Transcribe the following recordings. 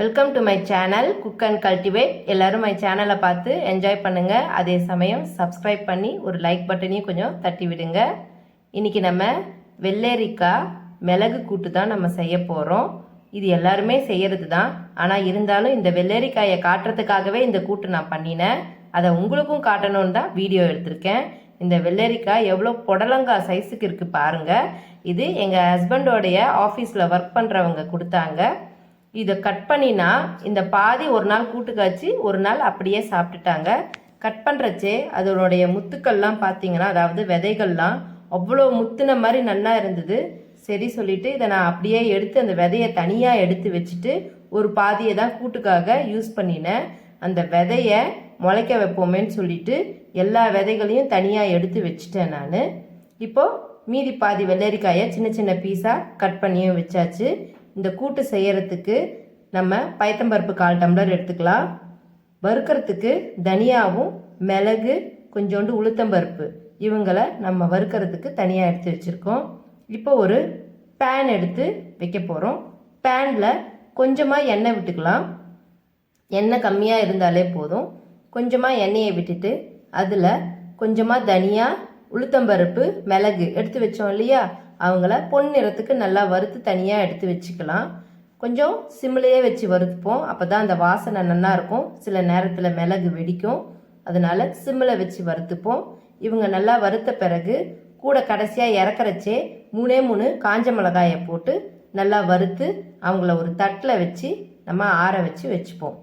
Welcome to my channel cook and cultivate எல்லாரும் my சேனலை பார்த்து என்ஜாய் பண்ணுங்க. அதே சமயம் சப்ஸ்கிரைப் பண்ணி ஒரு லைக் பட்டனையும் கொஞ்சம் தட்டி விடுங்க. இன்னைக்கு நம்ம வெள்ளரிக்காய் மிளகு கூட்டு தான் நம்ம செய்ய போகிறோம் இது எல்லாருமே செய்யறது தான். ஆனால் இருந்தாலும் இந்த வெள்ளரிக்காயை காட்டுறதுக்காகவே இந்த கூட்டு நான் பண்ணினேன். அதை உங்களுக்கும் காட்டணும்னு தான் வீடியோ எடுத்திருக்கேன். இந்த வெள்ளரிக்காய் எவ்வளோ புடலங்காய் சைஸுக்கு இருக்குது பாருங்க. இது எங்கள் ஹஸ்பண்டோடைய ஆஃபீஸில் ஒர்க் பண்ணுறவங்க கொடுத்தாங்க. இதை கட் பண்ணினா இந்த பாதி ஒரு நாள் கூட்டு காய்ச்சி ஒரு நாள் அப்படியே சாப்பிட்டுட்டாங்க. கட் பண்ணுறச்சே அதனுடைய முத்துக்கள்லாம் பார்த்தீங்கன்னா அதாவது விதைகள்லாம் அவ்வளோ முத்துன மாதிரி நல்லா இருந்தது. சரி சொல்லிட்டு இதை நான் அப்படியே எடுத்து அந்த விதையை தனியாக எடுத்து வச்சுட்டு ஒரு பாதியை தான் கூட்டுக்காக யூஸ் பண்ணினேன். அந்த விதையை முளைக்க வைப்போமேன்னு சொல்லிட்டு எல்லா விதைகளையும் தனியாக எடுத்து வச்சுட்டேன் நான். இப்போ மீதி பாதி வெள்ளரிக்காயை சின்ன சின்ன பீஸாக கட் பண்ணியும் வச்சாச்சு. இந்த கூட்டு செய்யறதுக்கு நம்ம பயத்தம்பருப்பு கால் டம்ளர் எடுத்துக்கலாம். வறுக்கிறதுக்கு தனியாவும் மிளகு கொஞ்சோண்டு உளுத்தம்பருப்பு. இவங்களை நம்ம வறுக்கிறதுக்கு தனியாக எடுத்து வச்சுருக்கோம். இப்போ ஒரு பேன் எடுத்து வைக்க போகிறோம் பேனில் கொஞ்சமாக எண்ணெய் விட்டுக்கலாம். எண்ணெய் கம்மியாக இருந்தாலே போதும். கொஞ்சமாக எண்ணெயை விட்டுட்டு அதில் கொஞ்சமாக தனியாக உளுத்தம்பருப்பு மிளகு எடுத்து வச்சோம் இல்லையா? அவங்கள பொன் நிறத்துக்கு நல்லா வறுத்து தனியாக எடுத்து வச்சுக்கலாம். கொஞ்சம் சிம்லையே வச்சு வறுத்துப்போம். அப்போ தான் அந்த வாசனை நல்லா இருக்கும். சில நேரத்தில் மிளகு வெடிக்கும். அதனால சிம்மில் வச்சு வறுத்துப்போம். இவங்க நல்லா வறுத்த பிறகு கூட கடைசியாக இறக்கறச்சே மூணே மூணு காஞ்ச மிளகாயை போட்டு நல்லா வறுத்து அவங்கள ஒரு தட்டில் வச்சு நம்ம ஆற வச்சு வச்சுப்போம்.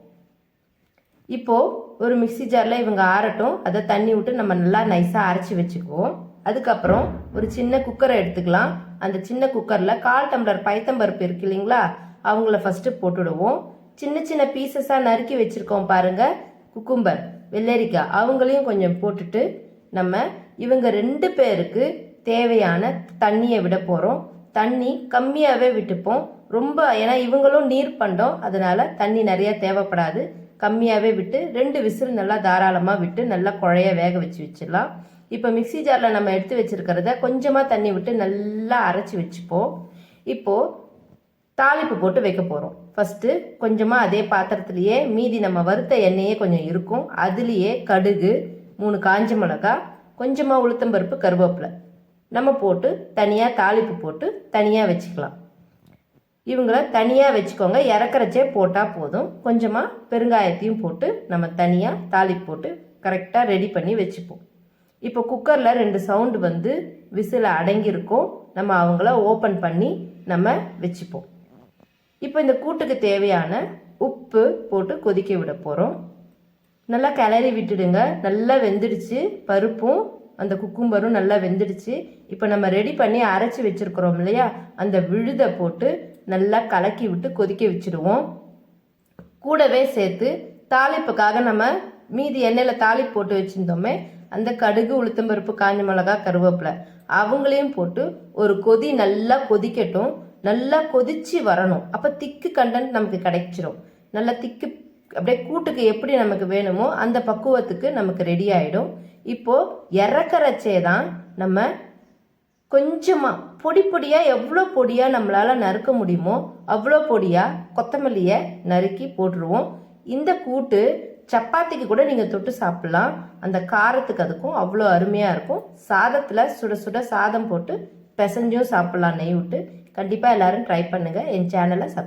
இப்போது ஒரு மிக்ஸி ஜாரில் இவங்க ஆறட்டும். அதை தண்ணி விட்டு நம்ம நல்லா நைஸாக அரைச்சி வச்சுக்குவோம். அதுக்கப்புறம் ஒரு சின்ன குக்கரை எடுத்துக்கலாம். அந்த சின்ன குக்கரில் கால் டம்ளர் பைத்தம்பருப்பு இருக்கு இல்லைங்களா? அவங்கள ஃபஸ்ட்டு போட்டுடுவோம். சின்ன சின்ன பீசஸாக நறுக்கி வச்சுருக்கோம் பாருங்க குக்கும்பர் வெள்ளரிக்காய். அவங்களையும் கொஞ்சம் போட்டுட்டு நம்ம இவங்க ரெண்டு பேருக்கு தேவையான தண்ணியை விட போகிறோம் தண்ணி கம்மியாகவே விட்டுப்போம். ரொம்ப ஏன்னா இவங்களும் நீர் பண்டோம் அதனால் தண்ணி நிறையா தேவைப்படாது. கம்மியாகவே விட்டு ரெண்டு விசில் நல்லா தாராளமாக விட்டு நல்லா குழைய வேக வச்சு வச்சிடலாம். இப்போ மிக்ஸி ஜாரில் நம்ம எடுத்து வச்சிருக்கிறத கொஞ்சமாக தண்ணி விட்டு நல்லா அரைச்சி வச்சுப்போம். இப்போது தாளிப்பு போட்டு வைக்க போகிறோம் ஃபஸ்ட்டு கொஞ்சமாக அதே பாத்திரத்துலேயே மீதி நம்ம வறுத்த எண்ணெயே கொஞ்சம் இருக்கும். அதுலேயே கடுகு மூணு காஞ்ச மிளகாய் கொஞ்சமாக உளுத்தம்பருப்பு கருவேப்பிலை. நம்ம போட்டு தனியாக தாளிப்பு போட்டு தனியாக வச்சுக்கலாம். இவங்கள தனியாக வச்சுக்கோங்க. இறக்குறச்சே போட்டால் போதும். கொஞ்சமாக பெருங்காயத்தையும் போட்டு நம்ம தனியாக தாளிப்பு போட்டு கரெக்டாக ரெடி பண்ணி வச்சுப்போம். இப்போ குக்கரில் ரெண்டு சவுண்டு வந்து விசில் அடங்கியிருக்கும். நம்ம அவங்கள ஓப்பன் பண்ணி நம்ம வச்சுப்போம். இப்போ இந்த கூட்டுக்கு தேவையான உப்பு போட்டு கொதிக்க விட போகிறோம் நல்லா கிளறி விட்டுடுங்க. நல்லா வெந்துடுச்சு. பருப்பும் அந்த குக்கும்பரும் நல்லா வெந்துடுச்சு. இப்போ நம்ம ரெடி பண்ணி அரைச்சி வச்சுருக்குறோம் இல்லையா? அந்த விழுதை போட்டு நல்லா கலக்கி விட்டு கொதிக்க வச்சுடுவோம். கூடவே சேர்த்து தாளிப்புக்காக நம்ம மீதி எண்ணெயில் தாளிப்பு போட்டு வச்சுருந்தோமே அந்த கடுகு உளுத்தம்பருப்பு காஞ்ச மிளகா கருவேப்பிலை அவங்களையும் போட்டு ஒரு கொதி நல்லா கொதிக்கட்டும். நல்லா கொதிச்சு வரணும். அப்போ திக்கு கண்டென்ட் நமக்கு கிடைச்சிரும். நல்லா திக்கு அப்படியே கூட்டுக்கு எப்படி நமக்கு வேணுமோ அந்த பக்குவத்துக்கு நமக்கு ரெடி ஆகிடும் இப்போது இறக்கரைச்சே தான் நம்ம கொஞ்சமாக பொடி பொடியாக எவ்வளோ பொடியாக நம்மளால் நறுக்க முடியுமோ அவ்வளோ பொடியாக கொத்தமல்லியை நறுக்கி போட்டுருவோம். இந்த கூட்டு சப்பாத்திக்கு கூட நீங்கள் தொட்டு சாப்பிட்லாம். அந்த காரத்துக்கு அதுக்கும் அவ்வளோ அருமையாக இருக்கும். சாதத்தில் சுட சுட சாதம் போட்டு பிசைஞ்சும் சாப்பிட்லாம் நெய் விட்டு. கண்டிப்பாக எல்லாரும் ட்ரை பண்ணுங்கள் என் சேனலை சப்